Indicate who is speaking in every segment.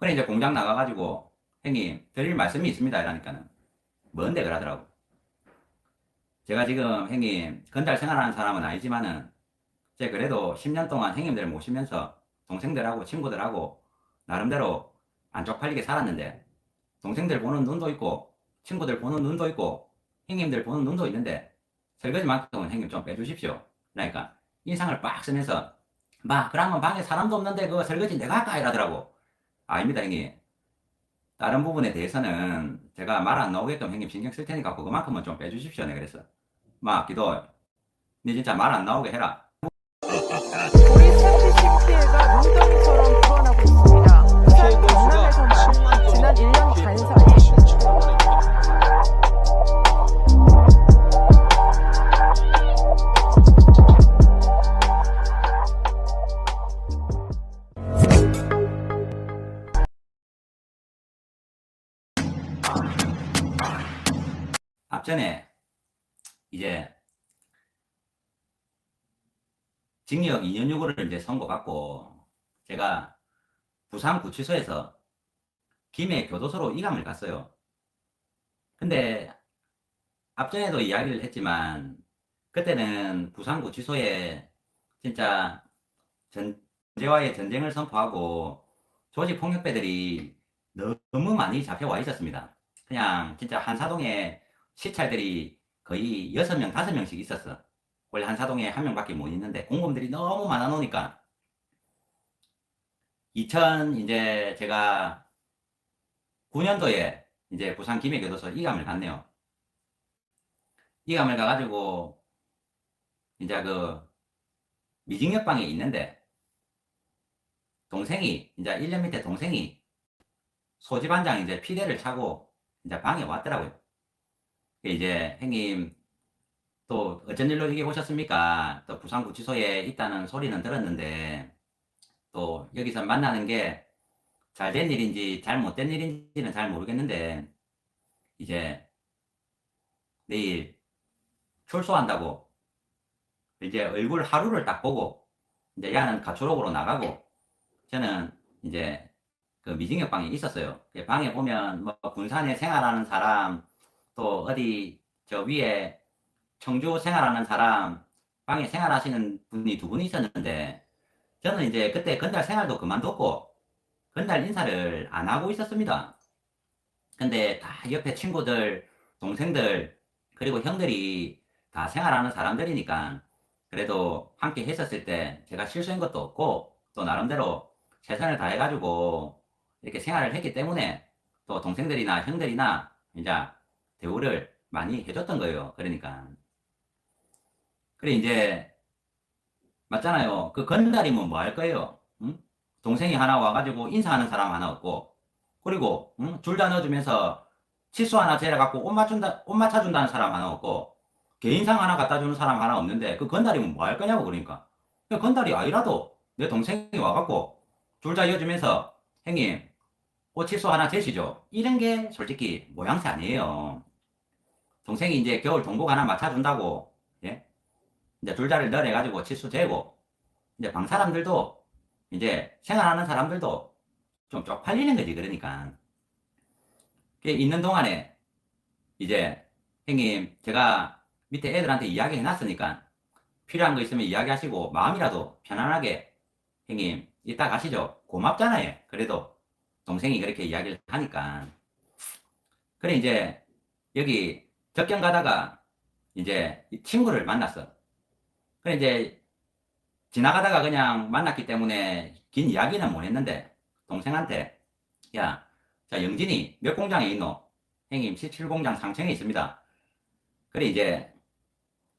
Speaker 1: 그래 이제 공장 나가가지고 형님 드릴 말씀이 있습니다. 이러니까는. 뭔데 그러더라고. 제가 지금 형님 건달 생활하는 사람은 아니지만은 제 그래도 10년 동안 형님들 모시면서 동생들하고 친구들하고 나름대로 안 쪽팔리게 살았는데 동생들 보는 눈도 있고 친구들 보는 눈도 있고 형님들 보는 눈도 있는데 설거지만큼은 형님 좀 빼주십시오. 그러니까 인상을 빡 쓰면서 마 그러면 방에 사람도 없는데 그 설거지 내가 할까? 이러더라고 아닙니다 형님. 다른 부분에 대해서는 제가 말 안 나오게끔 형님 신경 쓸 테니까 그거만큼은 좀 빼주십시오 내 그랬어 마 기도 니 진짜 말 안 나오게 해라.
Speaker 2: 우리 스태프십 피해가 눈덩이처럼 불어나고 있습니다. 부산 경남에서만 지난 1년 반 사이
Speaker 1: 전에 이제 징역 2년 6개월을 이제 선고받고 제가 부산 구치소에서 김해 교도소로 이감을 갔어요. 근데 앞전에도 이야기를 했지만 그때는 부산 구치소에 진짜 전제와의 전쟁을 선포하고 조직 폭력배들이 너무 많이 잡혀와 있었습니다. 그냥 진짜 한사동에 시찰들이 거의 6명, 5명씩 있었어. 원래 한 사동에 한 명밖에 못 있는데 공범들이 너무 많아 놓으니까 2000 이제 제가 9년도에 이제 부산 김해교도소 이감을 갔네요. 이감을 가가지고 이제 그 미징역방에 있는데 동생이 이제 1년 밑에 동생이 소집반장 이제 피대를 차고 이제 방에 왔더라고요. 이제 형님 또 어쩐 일로 여기 오셨습니까? 또 부산구치소에 있다는 소리는 들었는데 또 여기서 만나는 게 잘 된 일인지 잘못된 일인지는 잘 모르겠는데 이제 내일 출소한다고 이제 얼굴 하루를 딱 보고 이제 야는 가출옥으로 나가고 저는 이제 그 미징역 방에 있었어요. 그 방에 보면 뭐 군산에 생활하는 사람 또 어디 저 위에 청주 생활하는 사람 방에 생활하시는 분이 두 분이 있었는데 저는 이제 그때 건달 생활도 그만뒀고 건달 인사를 안 하고 있었습니다. 근데 다 옆에 친구들, 동생들, 그리고 형들이 다 생활하는 사람들이니까 그래도 함께 했었을 때 제가 실수한 것도 없고 또 나름대로 최선을 다해가지고 이렇게 생활을 했기 때문에 또 동생들이나 형들이나 이제 대우를 많이 해줬던 거예요. 그러니까. 그래, 이제, 맞잖아요. 그 건달이면 뭐 할 거예요? 응? 동생이 하나 와가지고 인사하는 사람 하나 없고, 그리고, 응? 줄다 넣어주면서 치수 하나 재려갖고 옷 맞춘다, 옷 맞춰준다는 사람 하나 없고, 개인상 하나 갖다 주는 사람 하나 없는데, 그 건달이면 뭐 할 거냐고, 그러니까. 그 건달이 아니라도 내 동생이 와갖고, 줄다 이어주면서, 형님, 옷 치수 하나 재시죠? 이런 게 솔직히 모양새 아니에요. 동생이 이제 겨울 동복 하나 맞춰준다고, 예? 이제 줄자를 널어가지고 치수 재고, 이제 방 사람들도, 이제 생활하는 사람들도 좀 쪽팔리는 거지, 그러니까. 그 있는 동안에, 이제, 형님, 제가 밑에 애들한테 이야기 해놨으니까, 필요한 거 있으면 이야기하시고, 마음이라도 편안하게, 형님, 이따 가시죠. 고맙잖아요. 그래도, 동생이 그렇게 이야기를 하니까. 그래, 이제, 여기, 적경 가다가 이제 이 친구를 만났어. 그래 이제 지나가다가 그냥 만났기 때문에 긴 이야기는 못 했는데 동생한테 야, 자 영진이 몇 공장에 있노? 형님 17공장 상층에 있습니다. 그래 이제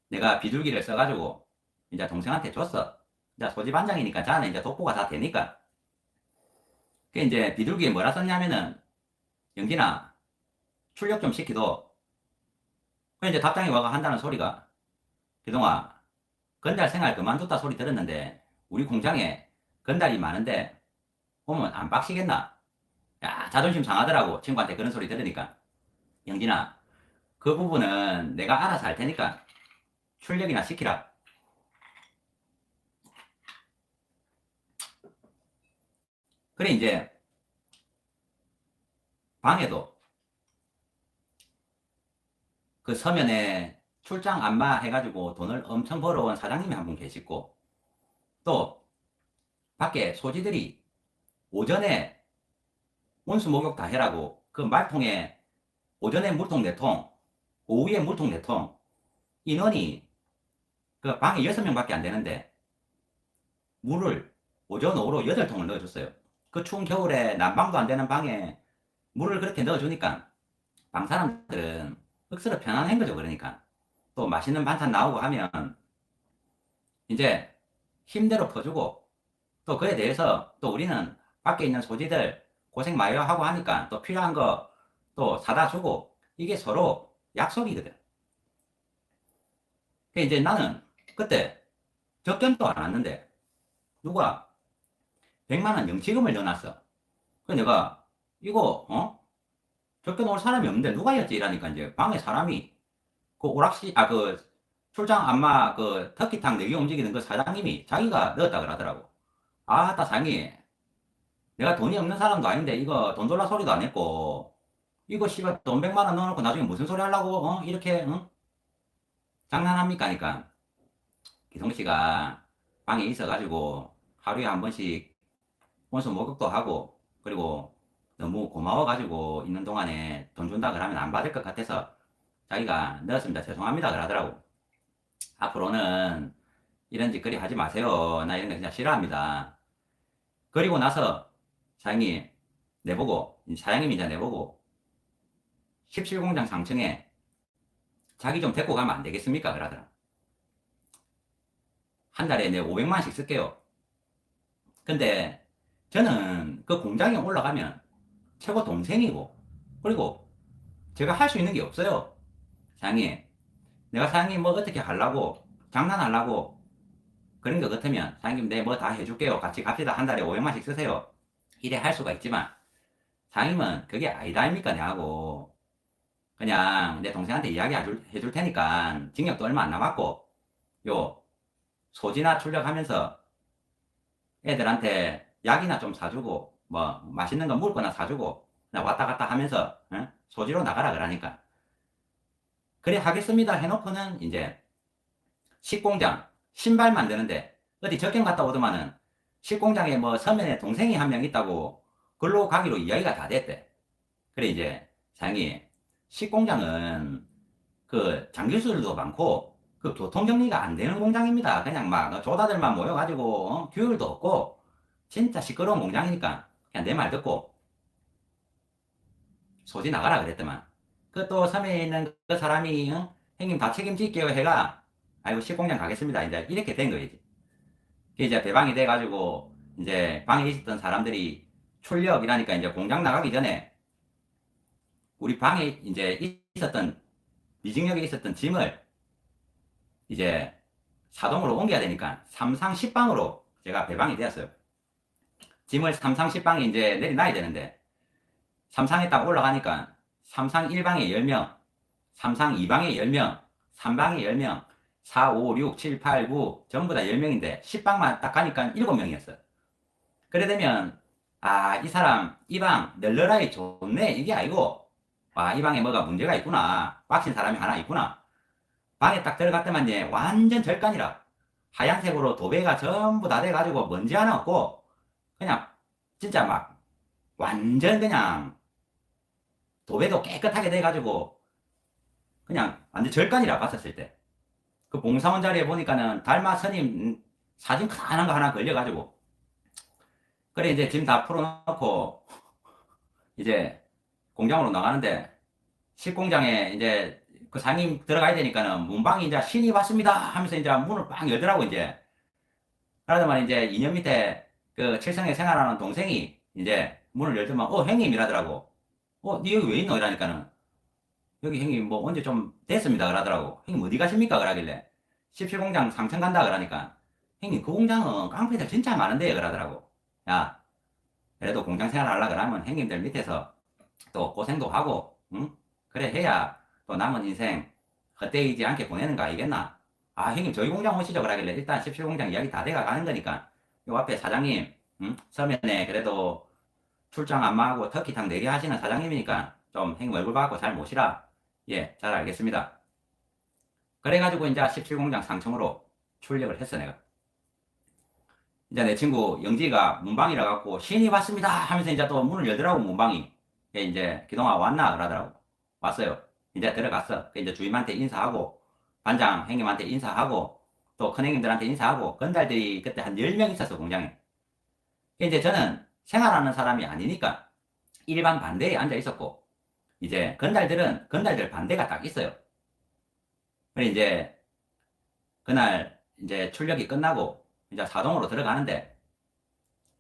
Speaker 1: 내가 비둘기를 써가지고 이제 동생한테 줬어. 이제 소집반장이니까 자는 이제 독보가 다 되니까. 그 이제 비둘기에 뭐라 썼냐면은 영진아 출력 좀 시키도 그 이제 답장이 와가 한다는 소리가 그동안 건달 생활 그만뒀다 소리 들었는데 우리 공장에 건달이 많은데 오면 안 빡시겠나? 야 자존심 상하더라고 친구한테 그런 소리 들으니까 영진아 그 부분은 내가 알아서 할 테니까 출력이나 시키라 그래 이제 방에도 그 서면에 출장 안마 해가지고 돈을 엄청 벌어온 사장님이 한 분 계시고 또 밖에 소지들이 오전에 온수 목욕 다 해라고 그 말통에 오전에 물통 4통 오후에 물통 4통 인원이 그 방에 6명밖에 안 되는데 물을 오전 오후로 8통을 넣어줬어요. 그 추운 겨울에 난방도 안 되는 방에 물을 그렇게 넣어주니까 방 사람들은 억수로 편안한 거죠 그러니까 또 맛있는 반찬 나오고 하면 이제 힘대로 퍼주고 또 그에 대해서 또 우리는 밖에 있는 소지들 고생 많이 하고 하니까 또 필요한 거 또 사다 주고 이게 서로 약속이거든. 그 이제 나는 그때 적견도 안 왔는데 누가 100만 원 영치금을 넣어놨어. 그 내가 이거 어 적견 올 사람이 없는데 누가였지 이라니까 이제 방에 사람이 그 오락실 아 그 출장 안마 그 터키탕 내기 움직이는 그 사장님이 자기가 넣었다 그러더라고. 아따 사장님 내가 돈이 없는 사람도 아닌데 이거 돈 돌라 소리도 안 했고 이거 씨발 돈 100만 원 넣어놓고 나중에 무슨 소리 하려고 어? 이렇게 응? 장난합니까 하니까 기성 씨가 방에 있어가지고 하루에 한 번씩 원수 목욕도 하고 그리고 너무 고마워가지고 있는 동안에 돈 준다 그러면 안 받을 것 같아서 자기가 넣었습니다 죄송합니다 그러더라고 앞으로는 이런 짓거리 하지 마세요 나 이런 거 진짜 싫어합니다 그리고 나서 사장님 내보고 사장님이 이제 내보고 17공장 상층에 자기 좀 데리고 가면 안 되겠습니까? 그러더라. 한 달에 내 500만씩 쓸게요. 근데 저는 그 공장에 올라가면 최고 동생이고 그리고 제가 할 수 있는 게 없어요. 사장님, 내가 사장님 뭐 어떻게 하려고 장난하려고 그런 거 같으면 사장님 내뭐 다 해줄게요. 같이 갑시다. 한 달에 500만씩 쓰세요. 이래 할 수가 있지만 사장님은 그게 아니다 아닙니까 내하고 그냥 내 동생한테 이야기 해줄 테니까 징역도 얼마 안 남았고 요 소지나 출력하면서 애들한테 약이나 좀 사주고 뭐 맛있는 거 먹을 거나 사주고 왔다 갔다 하면서 응? 소지로 나가라 그러니까 그래 하겠습니다 해놓고는 이제 식공장 신발 만드는데 어디 적경 갔다 오더만은 식공장에 뭐 서면에 동생이 한 명 있다고 글로 가기로 이야기가 다 됐대 그래 이제 사장님 식공장은 그 장기술도 많고 그 교통 정리가 안 되는 공장입니다. 그냥 막 조다들만 모여가지고 어? 규율도 없고 진짜 시끄러운 공장이니까 그냥 내 말 듣고 소지 나가라 그랬더만 그 또 섬에 있는 그 사람이 어? 형님 다 책임질게요 해가 아이고 식공장 가겠습니다. 이제 이렇게 된 거지. 그 이제 배방이 돼가지고 이제 방에 있었던 사람들이 출력이라니까 이제 공장 나가기 전에 우리 방에 이제 있었던 미증역에 있었던 짐을 이제 사동으로 옮겨야 되니까 삼상 10방으로 제가 배방이 되었어요. 짐을 삼상 10방에 이제 내려놔야 되는데 삼상에 딱 올라가니까 삼상 1방에 10명, 삼상 2방에 10명, 3방에 10명, 4, 5, 6, 7, 8, 9 전부 다 10명인데 10방만 딱 가니까 7명이었어. 그래 되면 아 이 사람 이 방 널널하게 좋네 이게 아니고 와, 이 방에 뭐가 문제가 있구나. 빡친 사람이 하나 있구나. 방에 딱 들어갔더만 이제 완전 절간이라. 하얀색으로 도배가 전부 다 돼가지고 먼지 하나 없고, 그냥 진짜 막 완전 그냥 도배도 깨끗하게 돼가지고, 그냥 완전 절간이라 봤었을 때. 그 봉사원 자리에 보니까는 달마 스님 사진 큰한 거 하나 걸려가지고, 그래 이제 짐 다 풀어놓고, 이제 공장으로 나가는데 식공장에 이제 그 상임 들어가야 되니까는 문방이 이제 신이 왔습니다 하면서 이제 문을 빵 열더라고 이제 그러더만 이제 2년 밑에 그 칠성에 생활하는 동생이 이제 문을 열더만 어 형님 이라더라고 어 니 여기 왜 있노? 이러니까는 여기 형님 뭐 언제 좀 됐습니다. 그러더라고 형님 어디 가십니까? 그러길래 17공장 상층 간다. 그러니까 형님 그 공장은 깡패들 진짜 많은데. 그러더라고 야 그래도 공장 생활 하려 그러면 형님들 밑에서 또 고생도 하고, 응? 그래 해야 또 남은 인생 헛되이지 않게 보내는 거 아니겠나? 아, 형님, 저희 공장 오시죠? 그러길래 일단 17공장 이야기 다 돼가 가는 거니까 요 앞에 사장님, 응? 서면에 그래도 출장 안마하고 터키탕 4개 하시는 사장님이니까 좀 행님 얼굴 봐갖고 잘 모시라. 예, 잘 알겠습니다. 그래가지고 이제 17공장 상청으로 출력을 했어, 내가. 이제 내 친구 영지가 문방이라 갖고 신이 왔습니다 하면서 이제 또 문을 열더라고, 문방이. 예, 이제 기동아 왔나? 그러더라고. 왔어요. 이제 들어갔어. 그 이제 주임한테 인사하고, 반장 행님한테 인사하고, 또 큰행님들한테 인사하고, 건달들이 그때 한 10명 있었어, 공장에. 이제 저는 생활하는 사람이 아니니까 일반 반대에 앉아 있었고, 이제 건달들은 건달들 반대가 딱 있어요. 그래 이제 그날 이제 출력이 끝나고 이제 사동으로 들어가는데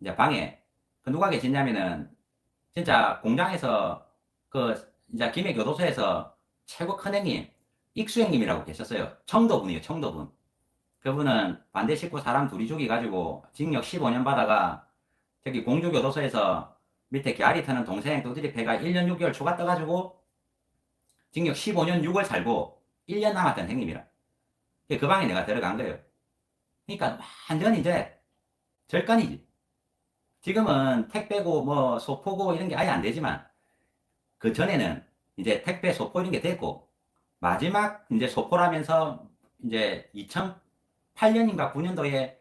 Speaker 1: 이제 방에 그 누가 계시냐면은 진짜 공장에서 그 이제 김해 교도소에서 최고 큰 형님 익수 형님이라고 계셨어요. 청도분이에요, 청도분. 그분은 반대 식구 사람 둘이 죽이가지고 징역 15년 받아가 저기 공주교도소에서 밑에 계알이 트는 동생 패가 1년 6개월 초가 떠가지고 징역 15년 6월 살고 1년 남았던 형님이라. 그 방에 내가 들어간 거예요. 그러니까 완전 이제 절간이지. 지금은 택배고 뭐 소포고 이런 게 아예 안 되지만 그 전에는 이제 택배 소포 이런 게 됐고 마지막 이제 소포라면서 이제 2008년인가 9년도에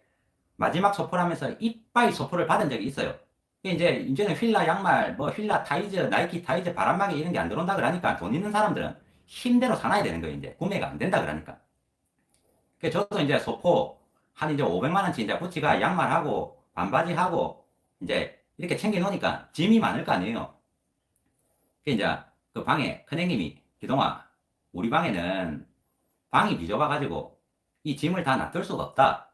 Speaker 1: 마지막 소포라면서 이빠이 소포를 받은 적이 있어요. 이제 이제는 휠라 양말, 뭐 휠라 타이즈, 나이키 타이즈, 바람막이 이런 게 안 들어온다 그러니까 돈 있는 사람들은 힘대로 사놔야 되는 거예요. 이제 구매가 안 된다 그러니까. 그 저도 이제 소포 한 이제 500만 원치 이제 구찌가 양말하고 반바지하고 이제 이렇게 챙겨 놓으니까 짐이 많을 거 아니에요. 그 이제 그 방에 큰형님이 기동아 우리 방에는 방이 비좁아 가지고 이 짐을 다 놔둘 수가 없다.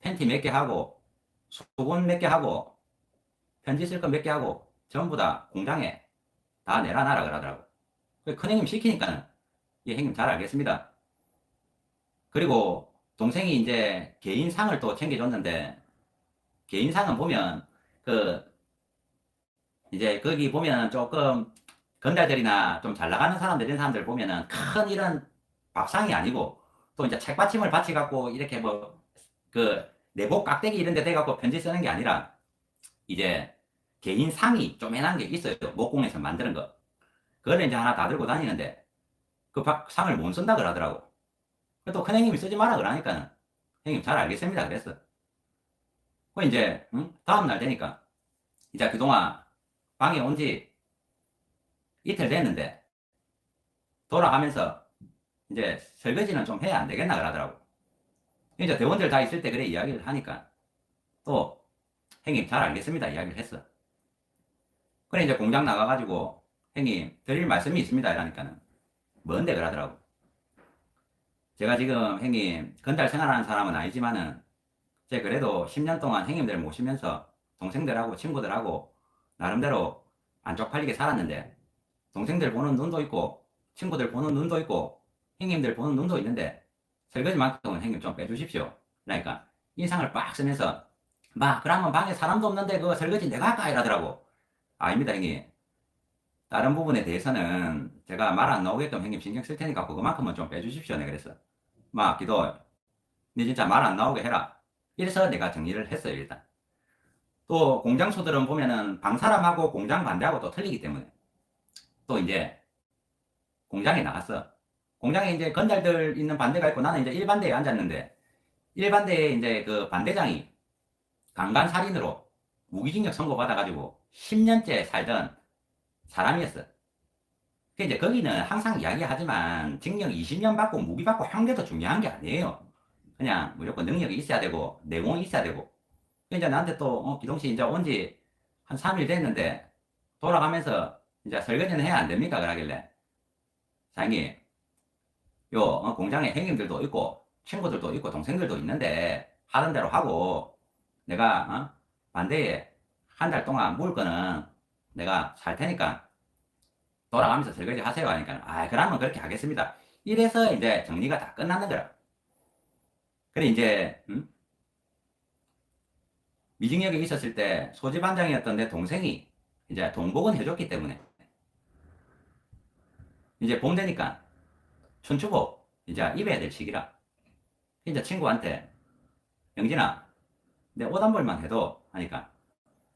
Speaker 1: 팬티 몇 개 하고 수건 몇 개 하고 편지 쓸 거 몇 개 하고 전부 다 공장에 다 내려놔라 그러더라고. 그 큰형님 시키니까는 예 형님 잘 알겠습니다. 그리고 동생이 이제 개인상을 또 챙겨줬는데 개인상은 보면 그 이제 거기 보면 조금 건달들이나 좀 잘 나가는 사람들 이런 사람들 보면은 큰 이런 밥상이 아니고 또 이제 책받침을 받치 갖고 이렇게 뭐 그 내복 깍대기 이런 데 대갖고 편지 쓰는 게 아니라 이제 개인 상이 쪼매난 게 있어요. 목공에서 만드는 거. 그거를 이제 하나 다 들고 다니는데 그 박- 상을 못 쓴다 그러더라고. 또 큰 형님이 쓰지 마라 그러니까 형님 잘 알겠습니다 그랬어. 그 이제 응? 다음 날 되니까 이제 그동안 방에 온 지 이틀 됐는데 돌아가면서 이제 설거지는 좀 해야 안 되겠나 그러더라고. 이제 대원들 다 있을 때 그래 이야기를 하니까 또 형님 잘 알겠습니다 이야기를 했어. 그래 이제 공장 나가가지고 형님 드릴 말씀이 있습니다 이러니까는 뭔데 그러더라고. 제가 지금 형님 건달 생활하는 사람은 아니지만은 제 그래도 10년 동안 형님들 모시면서 동생들하고 친구들하고 나름대로 안 쪽팔리게 살았는데 동생들 보는 눈도 있고 친구들 보는 눈도 있고 형님들 보는 눈도 있는데 설거지만큼은 형님 좀 빼주십시오. 그러니까 인상을 빡 쓰면서 마 그러면 방에 사람도 없는데 그 설거지 내가 할까 이러더라고. 아닙니다 형님. 다른 부분에 대해서는 제가 말 안 나오게끔 형님 신경 쓸 테니까 그거만큼은 좀 빼주십시오. 내 그랬어. 마 기도 니 진짜 말 안 나오게 해라. 이래서 내가 정리를 했어요 일단. 또 공장소들은 보면은 방사람하고 공장 반대하고 또 틀리기 때문에 또 이제 공장에 나갔어. 공장에 이제 건달들 있는 반대가 있고 나는 이제 일반대에 앉았는데 일반대에 이제 그 반대장이 강간 살인으로 무기징역 선고받아가지고 10년째 살던 사람이었어. 그 이제 거기는 항상 이야기하지만 징역 20년 받고 무기 받고 형제도 중요한 게 아니에요. 그냥 무조건 능력이 있어야 되고 내공이 있어야 되고. 그 이제 나한테 또 어, 기동 씨 이제 온 지 한 3일 됐는데 돌아가면서 이제 설거지는 해야 안 됩니까? 그러길래 사장님 요 어, 공장에 형님들도 있고 친구들도 있고 동생들도 있는데 하던 대로 하고 내가 어, 반대에 한 달 동안 묵을 거는 내가 살 테니까 돌아가면서 설거지 하세요 하니까 아 그러면 그렇게 하겠습니다 이래서 이제 정리가 다 끝났는 거라 그래 이제 음? 미징역에 있었을 때 소지반장이었던 내 동생이 이제 동복은 해줬기 때문에 이제 봄 되니까 춘추복 이제 입어야 될 시기라 이제 친구한테 영진아 내옷한 벌만 해도 하니까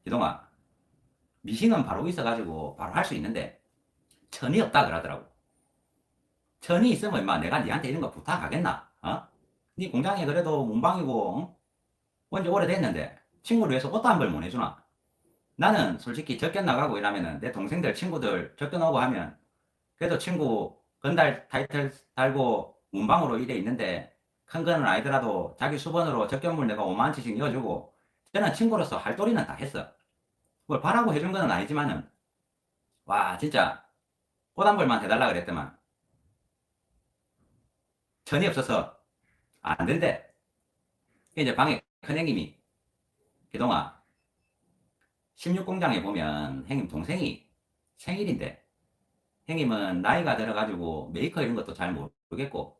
Speaker 1: 기동아 미싱은 바로 있어가지고 바로 할 수 있는데 천이 없다 그러더라고. 천이 있으면 임마 내가 니한테 이런 거 부탁하겠나? 어? 네 공장에 그래도 문방이고 어? 온지 오래됐는데 친구를 위해서 옷도 한 벌 못 해주나? 나는 솔직히 적견 나가고 이러면은 내 동생들 친구들 적견 오고 하면 그래도 친구 건달 타이틀 달고 문방으로 일해 있는데 큰 거는 아니더라도 자기 수번으로 적견물 내가 5만원치씩 이어주고 저는 친구로서 할 도리는 다 했어. 뭘 바라고 해준 건 아니지만은 와 진짜 옷한 벌만 해달라 그랬더만 천이 없어서 안 된대. 이제 방에 큰형님이 그동안 16공장에 보면 형님 동생이 생일인데 형님은 나이가 들어가지고 메이커 이런 것도 잘 모르겠고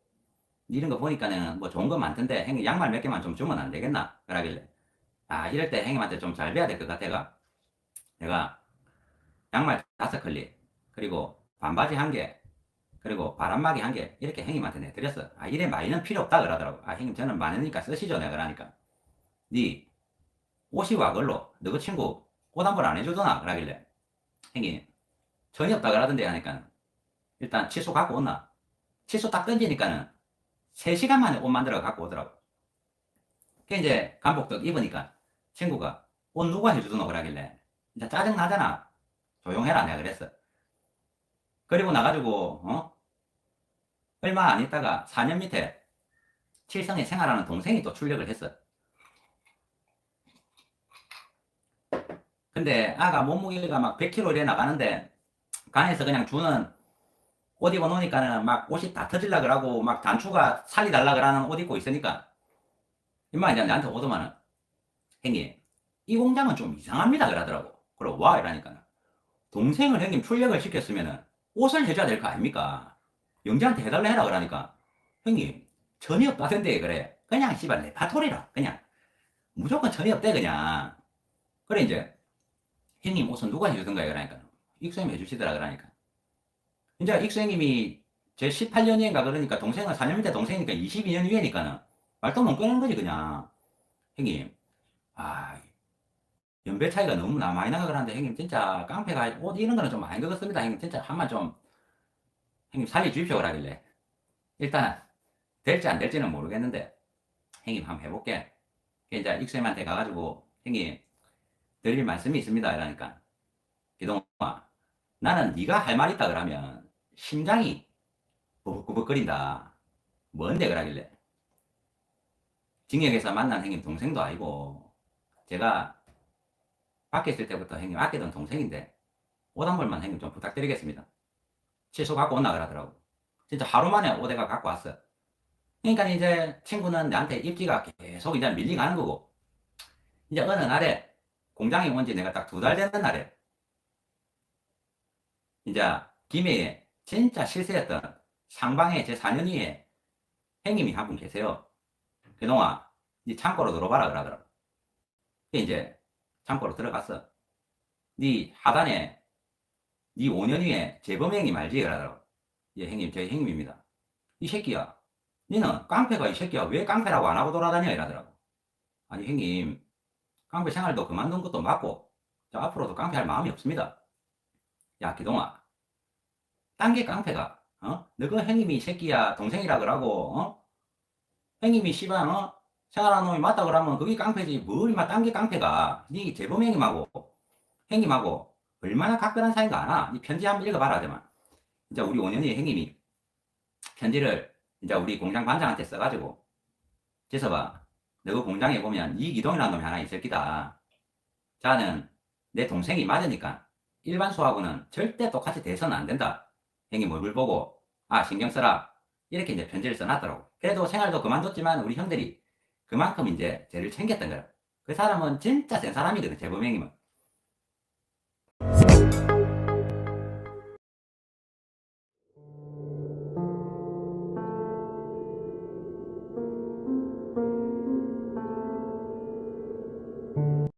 Speaker 1: 이런 거 보니까는 뭐 좋은 거 많던데 형님 양말 몇 개만 좀 주면 안 되겠나? 그러길래. 아 이럴 때 형님한테 좀 잘 배워야 될 것 같아가. 내가 양말 다섯 컬리 그리고 반바지 한 개 그리고 바람막이 한 개 이렇게 형님한테 내드렸어. 아 이래 많이는 필요 없다 그러더라고. 아 형님 저는 많으니까 쓰시죠 내가 그러니까. 네 옷이 와걸로 너그 친구 옷한번안 해주더나 그러길래. 형님 전혀 없다 그러던데 하니까 일단 칫솔 갖고 온나? 칫솔 딱 던지니까는 3시간 만에 옷 만들어 갖고 오더라고. 그 이제 간복도 입으니까 친구가 옷 누가 해주더노? 그러길래 이제 짜증 나잖아. 조용해라. 내가 그랬어. 그리고 나가지고 어? 얼마 안 있다가 4년 밑에 칠성에 생활하는 동생이 또 출력을 했어. 근데 아가 몸무게가 막 100kg 이래 나가는데 간에서 그냥 주는 옷 입어 놓으니까는 막 옷이 다 터질라 그러고 막 단추가 살리달라 그러는 옷 입고 있으니까. 임마 이제 나한테 오더만은. 형님 이 공장은 좀 이상합니다 그러더라고. 그럼 와 이러니까 동생을 형님 출력을 시켰으면은 옷을 해줘야 될 거 아닙니까? 영재한테 해달라 해라 그러니까. 형님 전이 없다던데 그래. 그냥 씨발 레파토리라 그냥. 무조건 전이 없대 그냥. 그래 이제 형님 옷은 누가 해주던가요 그러니까 익수님이 해주시더라 그러니까. 이제 익수님이 제 18년인가 그러니까 동생은 4년 밑에 동생이니까 22년 위에니까는 말도 못 끊는 거지 그냥. 형님 아 연배 차이가 너무 나 많이 나가 그러는데 형님 진짜 깡패가 옷 이런 거는 좀 많이 그렇습니다. 형님 진짜 한번 좀 형님 살려주십시오 그러길래. 일단 될지 안 될지는 모르겠는데 형님 한번 해볼게. 이제 익수님한테 가가지고 형님 드릴 말씀이 있습니다 이러니까. 기동아 나는 네가 할 말 있다 그러면 심장이 부벅부벅거린다. 뭔데 그러길래? 징역에서 만난 형님 동생도 아니고 제가 밖에 있을 때부터 형님 아끼던 동생인데 벌만 형님 좀 부탁드리겠습니다. 취소 갖고 온나 그러더라고. 진짜 하루 만에 오대가 갖고 왔어. 그러니까 이제 친구는 나한테 입지가 계속 이제 밀려가는 거고. 이제 어느 날에 공장에 온 지 내가 딱 두 달 되는 날에 이제 김해에 진짜 실세였던 상방에 제 4년 위에 형님이 한 분 계세요. 그동안 네 창고로 들어봐라 그러더라고. 이제 창고로 들어갔어. 네 하단에 네 5년 위에 재범 형님 알지 그러더라고. 예 형님 제 형님입니다. 이 새끼야. 니는 깡패가 이 새끼야 왜 깡패라고 안 하고 돌아다녀 이러더라고. 아니 형님 깡패 생활도 그만둔 것도 맞고 저 앞으로도 깡패할 마음이 없습니다. 야 기동아 딴게 깡패가 어? 너그 형님이 새끼야 동생이라 그러고 어? 형님이 씨발 어? 생활하는 놈이 맞다 그러면 그게 깡패지 뭘 임마 딴게 깡패가 니 재범 형님하고 형님하고 얼마나 각별한 사이인가 아나? 니 편지 한번 읽어봐라 하더만 이제 우리 5년이 형님이 편지를 이제 우리 공장 반장한테 써가지고 재서봐 너그 공장에 보면 이기동이라는 놈이 하나 있을 기다 자는 내 동생이 맞으니까 일반 수하고는 절대 똑같이 돼서는 안 된다. 형님 얼굴 보고 아 신경 써라 이렇게 이제 편지를 써놨더라고. 그래도 생활도 그만뒀지만 우리 형들이 그만큼 이제 쟤를 챙겼던 거야. 그 사람은 진짜 센 사람이거든 재범 형님은.